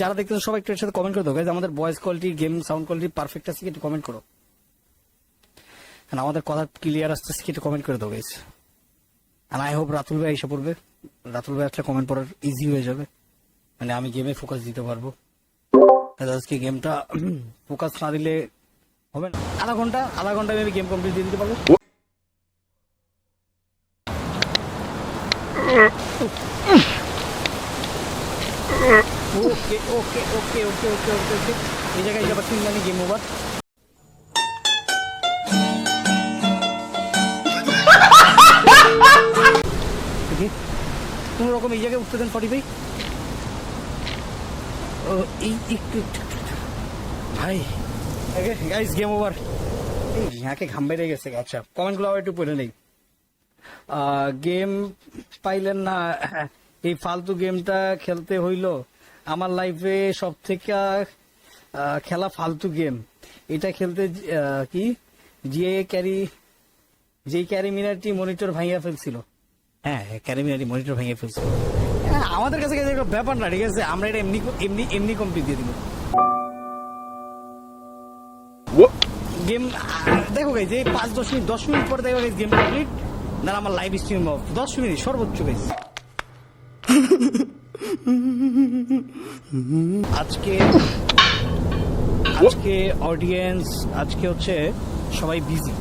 যারা দেখতেছো সবাই একটু সাথে কমেন্ট করে দাও। গাইজ আমাদের voice quality game sound quality perfect আছে কি একটু কমেন্ট করো। আমাদের কথা ক্লিয়ার আসতেছে কি একটু কমেন্ট করে দাও গাইজ আর আই হোপ রাতুল ভাই এসে পড়বে। রাতুল ভাই আসলে কমেন্ট করার ইজি হয়ে যাবে। মানে আমি গেমে ফোকাস দিতে পারব। আজকে গেমটা ফোকাস না দিলে হবে না। আধা ঘণ্টা আধা ঘণ্টা আমি গেম কমপ্লিট দিয়ে দিতে পারব। ওকে ওকে ওকে ওকে ওকে ওকে ওকে এই জায়গায় যাবার তিন মানে গেম ওভার কোন রকম এই জায়গায় উঠতে দেন ফর্টি ভাই ও, এই একটু। ভাই গাইস গেম ওভার এই ইয়াকে ঘাম বেড়ে গেছে আচ্ছা কমেন্টগুলো আবার একটু পড়ে নেই। গেম পাইলেন না, এই ফালতু গেমটা খেলতে হইল। আমার লাইফে সব থেকে খেলা ফালতু গেম এটা খেলতে কি? যে ক্যারি যে ক্যারি মিনারটি মনিটর ভাঙিয়ে ফেলছিল। হ্যাঁ ক্যারি মিনারটি মনিটর ভাঙিয়ে ফেলছিল হ্যাঁ, আমাদের কাছে কাছে ব্যাপার না ঠিক আছে? আমরা এটা এমনি এমনি এমনি কমপ্লিট দিয়ে দিব। গেম দেখো গাইজ এই পাঁচ দশ মিনিট দশ মিনিট পরে দেখো গাইজ গেম কমপ্লিট না আমার লাইভ স্ট্রিম অফ দশ মিনিট সর্বোচ্চ গাইজ আজকে আজকে অডিয়েন্স আজকে হচ্ছে সবাই বিজি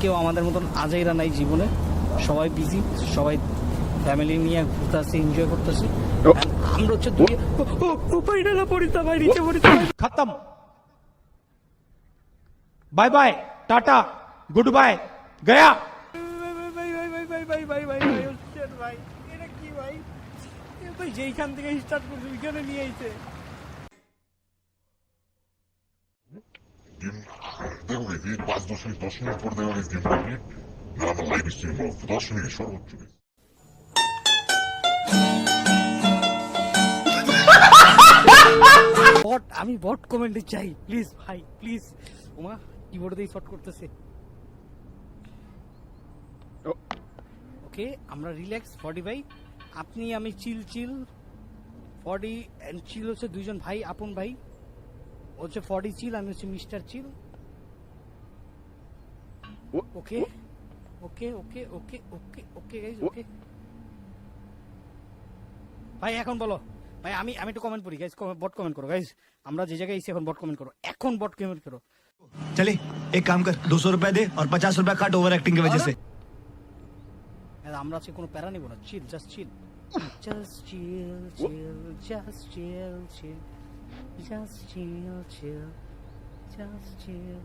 কেউ আমাদের মতন আজাইরা নাই জীবনে। সবাই বিজি সবাই ফ্যামিলি নিয়ে ঘুরতেছে এনজয় করতেছে আমরা হচ্ছে দুই উপায় ডালা পড়িতে ভাই নিচে পড়িতে খতম bye bye tata good bye Gaya যেইখান থেকে স্টার্ট করছে ওইখানে নিয়ে আইছে বট আমি বট কমেন্টে চাই প্লিজ ভাই প্লিজ ওমা কিবোর্ড দিয়ে শর্ট করতেছে। ওকে আমরা রিল্যাক্স ফর্টি ভাই। আপনি, আমি চিল চিল ফর্টি অ্যান্ড চিল হচ্ছে দুইজন ভাই, আপন ভাই। হচ্ছে ফর্টি চিল আমি হচ্ছে মিস্টার চিল ওকে ওকে ওকে ওকে ওকে ওকে গাইজ ওকে ভাই এখন বলো ভাই আমি আমি একটু কমেন্ট করি গাইজ বট কমেন্ট করো গাইজ আমরা যে জায়গায় এসে এখন বট কমেন্ট করো এখন বট কমেন্ট করো चले एक काम कर दो सौ रुपए दे और पचास रुपए काट ओवर एक्टिंग की वजह से হ্যাঁ, আমরা আজকে কোনো প্যারা নিব না chill just chill just chill chill just chill chill just chill chill just chill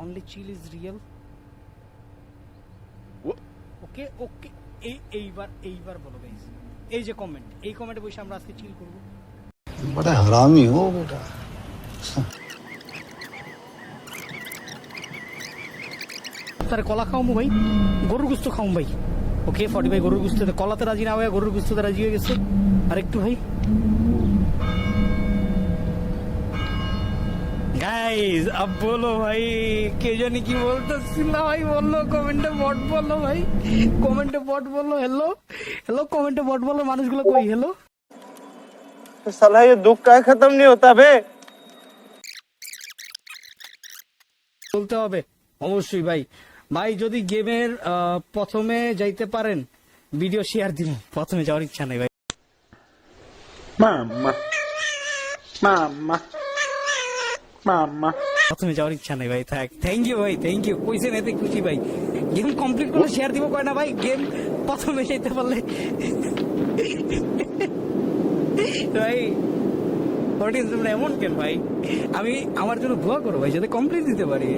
only chill is real okay okay এই এইবার এইবার বলো গাইস এই যে কমেন্ট এই কমেন্টে বসে আমরা আজকে চিল করব। বড় হারামি হো বেটা। তার কলা খাওয়াম ভাই গরুর গুস্ত খাওয়াম ভাই। ওকে ফর্টি ভাই গরুর গুস্ত কলাতে রাজি না হয়ে গরুর গুস্ততে রাজি হয়ে গেছে। আর একটু ভাই। গাইজ আব বলো ভাই কে জানি কি বলতেছিল ভাই বললো কমেন্টে বট বললো ভাই কমেন্টে বট বললো হ্যালো হ্যালো কমেন্টে বট বললো মানুষগুলো কই হ্যালো साला ये दुख का खत्म नहीं होता बे বলতে হবে অবশ্যই ভাই ভাই যদি গেমের আহ, প্রথমে যাইতে পারেন ভিডিও শেয়ার দিব প্রথমে যাওয়ার ইচ্ছা নেই ভাই मामा मामा मामा প্রথমে যাওয়ার ইচ্ছা নেই ভাই থাক। থ্যাংক ইউ ভাই থ্যাংক ইউ কইছেন এতে খুশি ভাই। গেম কমপ্লিট করে শেয়ার দিব কয় না ভাই গেম প্রথমে যেতে পারলে। ভাই অডিয়েন্স তোমরা এমন কেন ভাই? আমি আমার জন্য দোয়া করো ভাই যাতে কমপ্লিট দিতে পারি।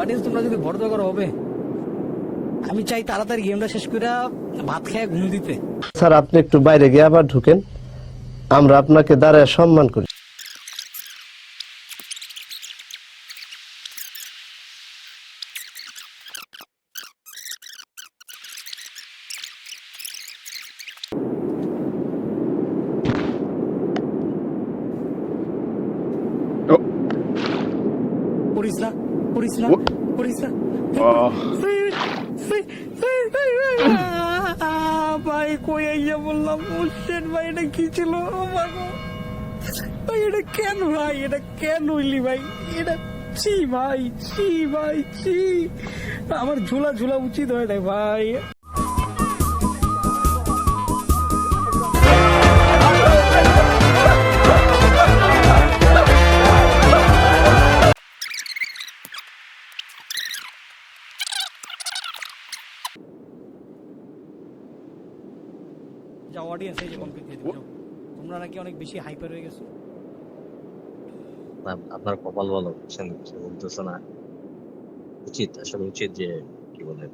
অডিয়েন্স তোমরা যদি বড় দোয়া করো হবে। আমি চাই তাড়াতাড়ি গেমটা শেষ করে ভাত খেয়ে ঘুম দিতে। স্যার আপনি একটু বাইরে গিয়ে আবার ঢুকেন। আমরা আপনাকে দাঁড়ায় সম্মান করি পড়িস না পড়িস না পড়িস না ভাই, কই আইয়া বললাম বুঝছেন ভাই, এটা কি ছিল? ভাই, এটা কেন ভাই? এটা কেন হইলি ভাই? এটা ছি ভাই ছি ভাই, ছি। আমার ঝুলা ঝুলা উচিত হয় না ভাই। যাও অডিয়েন্স এই যে কমপ্লিট দিয়ে দিও তোমরা নাকি অনেক বেশি হাইপার হয়ে গেছো। আপনার কপাল ভালো বুঝছেন কিছু বলতেছে না। উচিত আসলে উচিত যে কি বলে?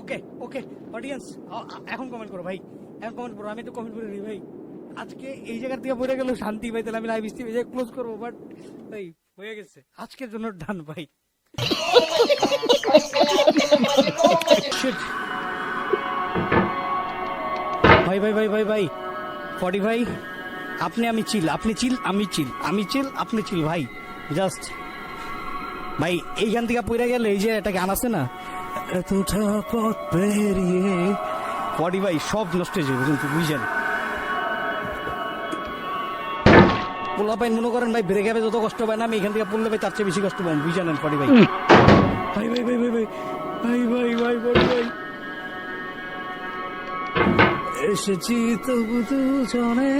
ওকে ওকে অডিয়েন্স এখন কমেন্ট করো ভাই এখন কমেন্ট করো আমি তো কমেন্ট করে দিই ভাই। আজকে এই জায়গার থেকে পড়ে গেল শান্তি ভাই তাহলে আমি লাইভ স্ট্রিমে যে ক্লোজ করব বাট ভাই হয়ে গেছে। আজকের জন্য ডান ভাই. ভাই ভাই ভাই ভাই ভাই। ফর্টি ভাই, আপনি আমি চিল, আপনি চিল, আমি চিল আমি চিল, আপনি চিল ভাই জাস্ট ভাই, এইখান থেকে পড়ে গেলে এই যে একটা গান আছে না, এতটা পথ পেরিয়ে বডি ভাই, সব নষ্ট হয়ে যাবে, কিন্তু বুঝছেন পোলা পাইন মনে করেন ভাই ব্রেক যত কষ্ট না আমি এখান থেকে পড়লে ভাই তার চেয়ে বেশি কষ্ট পাবো ভাই। ভাই ভাই ভাই ভাই ভাই ভাই ভাই ভাই ভাই ভাই। এসেছি তবু দুজনে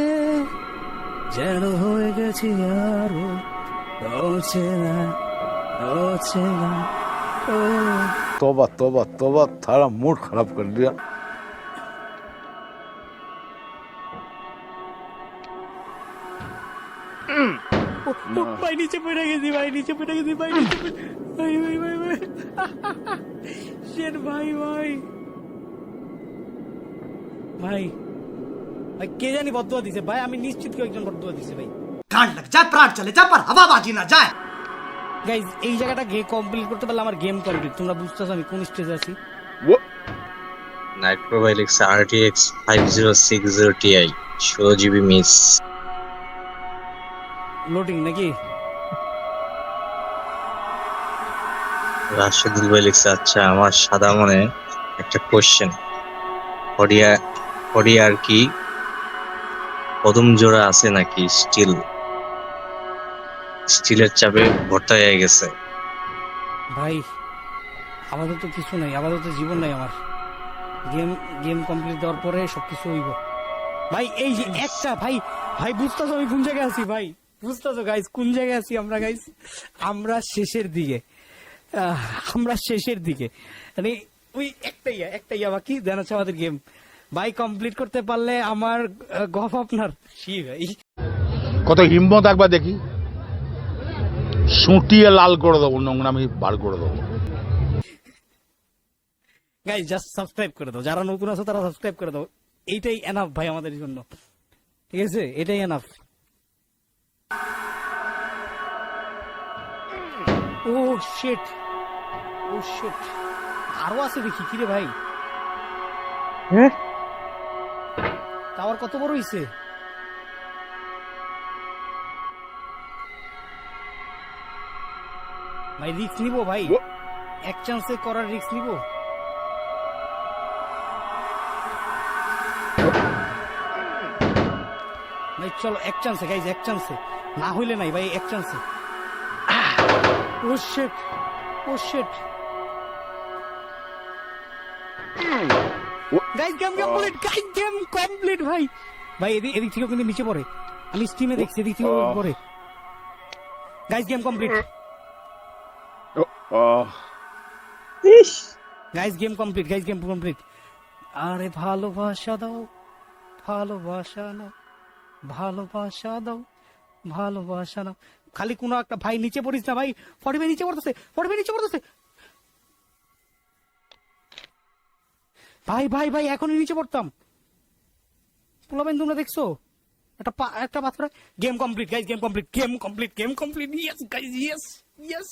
যেন হয়ে গেছি আরও। অচেনা অচেনা ও। তবা তবা তারা মুড খারাপ করে দিয়া। ভাই নিচে পড়ে গেছি ভাই নিচে পড়ে গেছি ভাই ভাই ভাই ভাই ভাই। শেট ভাই ভাই। ভাই ভাই কে জানি বদুয়া দিছে? ভাই আমি নিশ্চিত কেউ একজন বদুয়া দিছে ভাই। কান লাগ যা প্রাণ চলে যা পার হাওয়া বাজি না যায় গাইজ এই জায়গাটা গে কমপ্লিট করতে পারলে আমার গেম কমপ্লিট তোমরা বুঝতেছো আমি কোন স্টেজে আছি? Night profile X R T X five zero six zero T ষোলো জিবি মিস লোডিং নাকি? রাশেদুল ভাই লিখছে আচ্ছা আমার সাদা মনে একটা কোশ্চেন হরিয়া হরিয়ার কি কদম জোড়া আছে নাকি স্টিল স্টিলের চাপে ভর্তা হয়ে গেছে। ভাই আমাদের তো কিছু নাই আমাদের তো জীবন নাই আমার। গেম গেম কমপ্লিট দেওয়ার পরে সবকিছু হইব। ভাই এই যে একটা ভাই ভাই বুঝতেছো আমি কোন জায়গায় আছি ভাই? বুঝতেছো গাইজ কোন জায়গায় আছি আমরা গাইজ আমরা শেষের দিকে। আমরা শেষের দিকে। মানে ওই একটাই একটাই বাকি দেন হচ্ছে আমাদের গেম ভাই কমপ্লিট করতে পারলে আমার গফ আপনার। সি ভাই। কত হিম্মত একবার দেখি। সুটিয়ে লাল করে দেবো নোংরা আমি বার করে দেবো। গাইজ জাস্ট সাবস্ক্রাইব করে দাও। যারা নতুন আছে তারা সাবস্ক্রাইব করে দাও। এইটাই এনাফ ভাই আমাদের জন্য। ঠিক আছে? এটাই enough oh shit oh shit আরও আছে দেখি কি রে ভাই? টাওয়ার কত বড় হইছে? ভাই রিস্ক নিবো ভাই। এক চান্সে করার রিস্ক নিবো। ভাই চলো এক চান্সে গাইজ এক চান্সে না হইলে নাই ভাই এক চান্সে ও shit oh shit guys game complete guys game complete ভাই ভাই এদিক এদিক থেকে কিন্তু নিচে পড়ে। আমি স্টিমে দেখছি এদিক থেকে পড়ে। Guys game complete guys game complete guys game complete আরে ভালোবাসা দাও ভালোবাসা নাও ভালোবাসা দাও ভালোবাসা নাও। খালি কোনো একটা ভাই নিচে পড়িস না ভাই। ফটি ভাই নিচে পড়তেছে ফটি ভাই নিচে পড়তেছে। ভাই ভাই ভাই, এখনই নিচে পড়তাম। পোলাবেন তোমরা দেখছ? একটা পা, একটা পাথরে game complete guys game complete game complete game complete yes guys yes yes